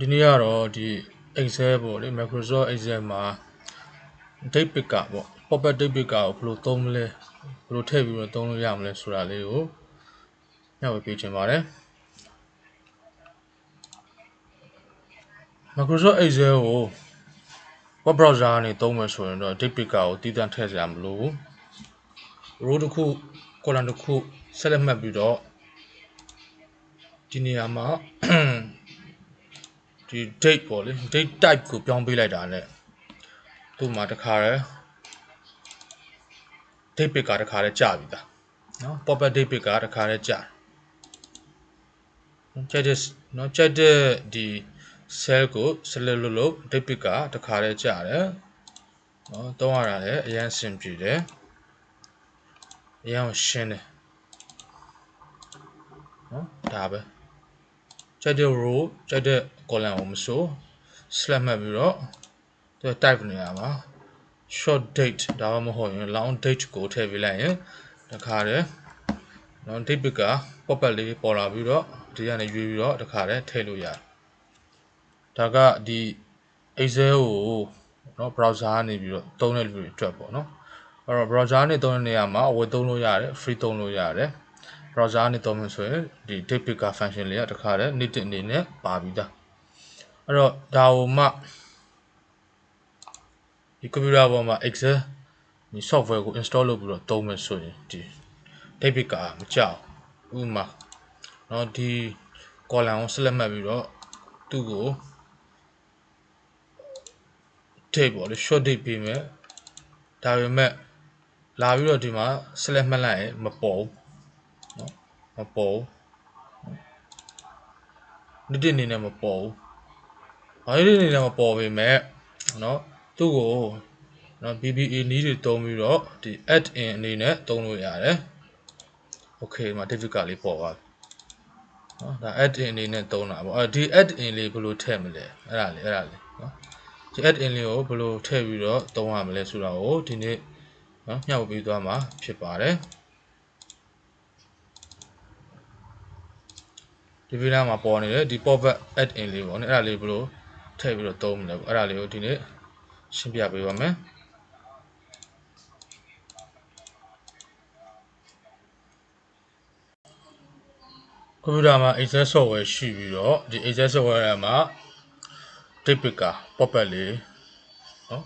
ဒီနေ့ကတော့ဒီ Excel ပေါ့လေ Microsoft Excel မှာ date picker ပေါ့ pop-up date picker ကိုဘယ်လိုသုံးမလဲဘယ်လိုထည့်ပြီးတော့သုံးလို့ရမလဲဆိုတာလေးကိုညှောက်ပေးချင်ပါတယ် Microsoft Excel ကို web browser ကနေသုံးမယ်ဆိုရင်တော့ date picker ကိုတည်တံ့ထည့်စရာမလိုဘူး row တစ်ခု column တစ်ခု select မှတ်ပြီးတော့ဒီနေရာမှာ ဒီ date ပေါ့လေ date type ကိုပြောင်းပေးလိုက်တာနဲ့သူ့မှာတခါတယ် date pick ကတခါလဲကြာပြီသားနော် pop up date pick ကတခါလဲကြာချက်တဲ့နော်ချက်တဲ့ဒီ cell ကို select လုပ်လို့ date pick ကတခါလဲကြာတယ်နော်တောင်းရတာလည်းအရန်အဆင်ပြေတယ်အရန်ရှင်းတယ်နော်ဒါပဲ ကြိုက်တဲ့ row ကြိုက်တဲ့ column ကိုမဆို select မှတ်ပြီးတော့သူ type နေရမှာ short date ဒါမှမဟုတ်ရင် long date ကိုထည့်ပေးလိုက်ရင်တခါတည်းနော် date picker pop up လေးပေါ်လာပြီးတော့ဒီကနေရွေးပြီးတော့တခါတည်းထည့်လို့ရတယ်ဒါကဒီ Excel ကိုနော် browser ကနေပြီးတော့သုံးတဲ့လူတွေအတွက်ပေါ့နော်အဲ့တော့ browser နဲ့သုံးတဲ့နေရာမှာဝယ်သုံးလို့ရတယ် free သုံးလို့ရတယ် browser နဲ့သုံးမှဆိုရင်ဒီ date picker function လေးကတခါတည်း native အနေနဲ့ပါပြီးသားအဲ့တော့ဒါကိုမှဒီကွန်ပျူတာပေါ်မှာ Excel ဒီ software ကို install လုပ်ပြီးတော့သုံးမယ်ဆိုရင်ဒီ date picker မကြောက်ဥပမာเนาะဒီ column ကို select မှတ်ပြီးတော့သူ့ကို date ပေါ့လေ short date ပေးမယ်ဒါပေမဲ့လာပြီးတော့ဒီမှာ select မှတ်လိုက်ရင်မပေါ်ဘူးเนาะ မပေါ်ဘူးနေ့တနေ့နဲ့မပေါ်ဘူးဘာလို့နေ့နဲ့မပေါ်ပေမဲ့เนาะသူ့ကိုเนาะ BBA နည်းတွေသုံးပြီးတော့ဒီ add in အနေနဲ့သုံးလို့ရတယ် okay မှာ difficult လေးပေါ်သွားပြီเนาะဒါ add in အနေနဲ့သုံးတာပေါ့အဲဒီ add in လေးဘယ်လိုထည့်မလဲအဲ့ဒါလေးအဲ့ဒါလေးเนาะဒီ add in လေးကိုဘယ်လိုထည့်ပြီးတော့သုံးရမလဲဆိုတာကိုဒီနေ့เนาะညှောက်ပေးသွားမှာဖြစ်ပါတယ် ဒီဘေးနားမှာပေါ်နေတယ်ဒီ pop-up add in လေးပေါ့နော်အဲ့ဒါလေးဘယ်လိုထည့်ပြီးတော့သုံးမလဲပေါ့အဲ့ဒါလေးကိုဒီနေ့ရှင်းပြပေးပါမယ်ကွန်ပျူတာမှာ access software ရှိပြီးတော့ဒီ access software ထဲမှာ typical pop-up လေးနော်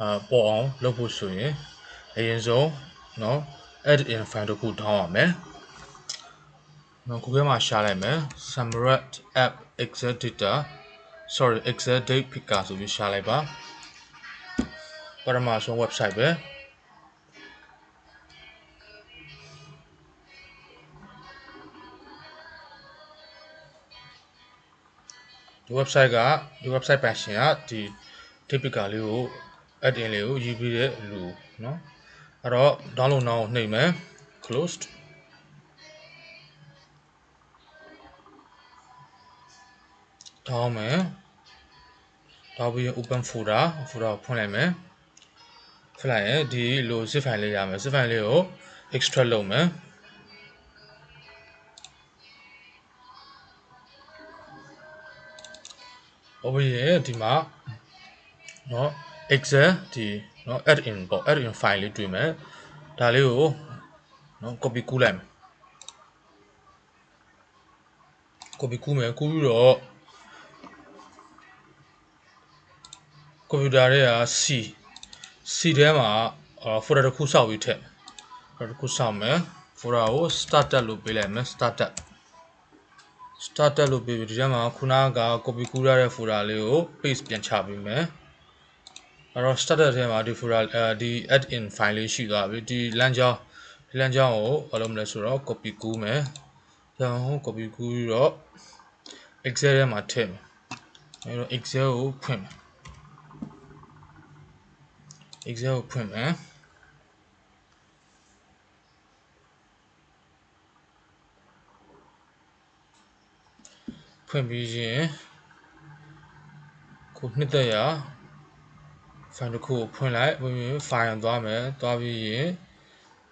အာပေါ်အောင်လုပ်ဖို့ဆိုရင်အရင်ဆုံးနော် add in file တစ်ခု down ရမယ် เนาะ Google မှာရှာလိုက်မယ် Samrat app Excel data sorry Excel date picker ဆိုပြီးရှာလိုက်ပါပထမဆုံး website ပဲဒီ website ကဒီ website ပိုင်ရှင်ကဒီ typical လေးကို add in လေးကိုယူပြီးတဲ့လူเนาะအဲ့တော့ download now ကိုနှိပ်မယ် closed တောင်းမယ်တောင်းပြီးရင် open folder folder ကိုဖွင့်လိုက်မယ်ဖွင့်လိုက်ရင်ဒီလို zip file လေးရမယ် zip file လေးကို extract လုပ်မယ်ဟုတ်ပြီဒီမှာเนาะ excel ဒီเนาะ add in ပေါ့ add in file လေးတွေ့မယ်ဒါလေးကိုเนาะ copy ကူးလိုက်မယ် copy ကူးမယ်ကူးပြီးတော့ ကွန်ပျူတာတွေက C C ထဲမှာအာ folder တစ်ခုစောက်ပြီးထည့် folder တစ်ခုစောက်မယ် folder ကို started လို့ပေးလိုက်မယ် started started လို့ပေးပြီးဒီထဲမှာခုနက copy ကူးရတဲ့ folder လေးကို paste ပြန်ချပေးမယ်အဲ့တော့ started ထဲမှာဒီ folder အဲဒီ add in file လေးရှိသွားပြီဒီလမ်းကြောင်းဒီလမ်းကြောင်းကိုဘာလုပ်မလဲဆိုတော့ copy ကူးမယ်ဒါဟို copy ကူးပြီးတော့ excel ထဲမှာထည့်မယ်အဲ့တော့ excel ကိုဖွင့်မယ် excel ကိုဖွင့်မယ်ဖွင့်ပြီးရင်ကိုနှစ်သက်ရ file တစ်ခုကိုဖွင့်လိုက်ဖွင့်ပြီး file သွားမယ်သွားပြီးရင်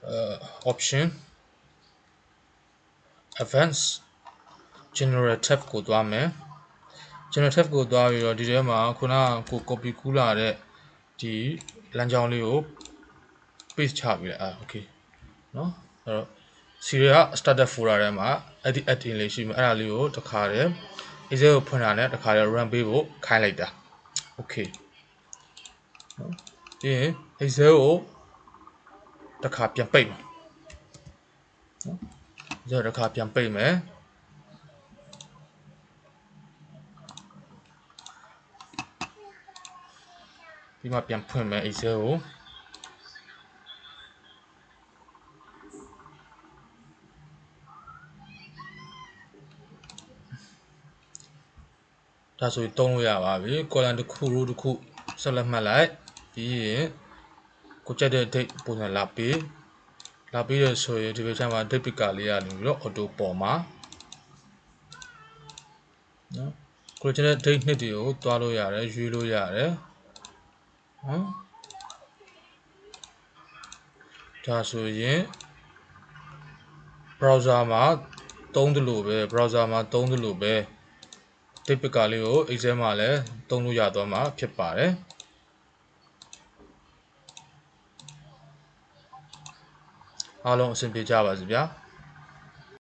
အဲ option advanced general tab ကိုသွားမယ် general tab ကိုသွားပြီးတော့ဒီထဲမှာခုနကကို copy ကူးလာတဲ့ ဒီလမ်းကြောင်းလေးကို paste ချပြီးလိုက်အာ okay เนาะအဲ့တော့ serial က started folder ထဲမှာအဲ့ဒီ add in လေးရှိမှာအဲ့ဒါလေးကိုတစ်ခါတည်း excel ကိုဖွင့်တာနဲ့တစ်ခါတည်း run ပေးဖို့ခိုင်းလိုက်တာ okay နော်ပြီးရင် excel ကိုတစ်ခါပြန်ပိတ်မယ်နော် excel တစ်ခါပြန်ပိတ်မယ် ပြီးမှပြန်ဖွင့်မယ် excel ကိုဒါဆိုရင်တုံးလို့ရပါပြီ column တစ်ခု row တစ်ခုဆက်လက်မှတ်လိုက်ပြီးရင်ကိုကြက်တဲ့ date ပုံစံလာပြီးလာပြီးရဆိုရင်ဒီဘက်ချမ်းမှာ date picker လေးကနေပြီးတော့ auto ပေါ်မှာနော်ကိုကြက်တဲ့ date နှစ်တွေကိုတွားလို့ရတယ်ရွေးလို့ရတယ် နော်ဒါဆိုရင် browser မှာသုံးတယ်လို့ပဲ browser မှာသုံးတယ်လို့ပဲ date picker လေးကို Excel မှာလည်းသုံးလို့ရတော့မှာဖြစ်ပါတယ်အားလုံးအဆင်ပြေကြပါစေဗျာ။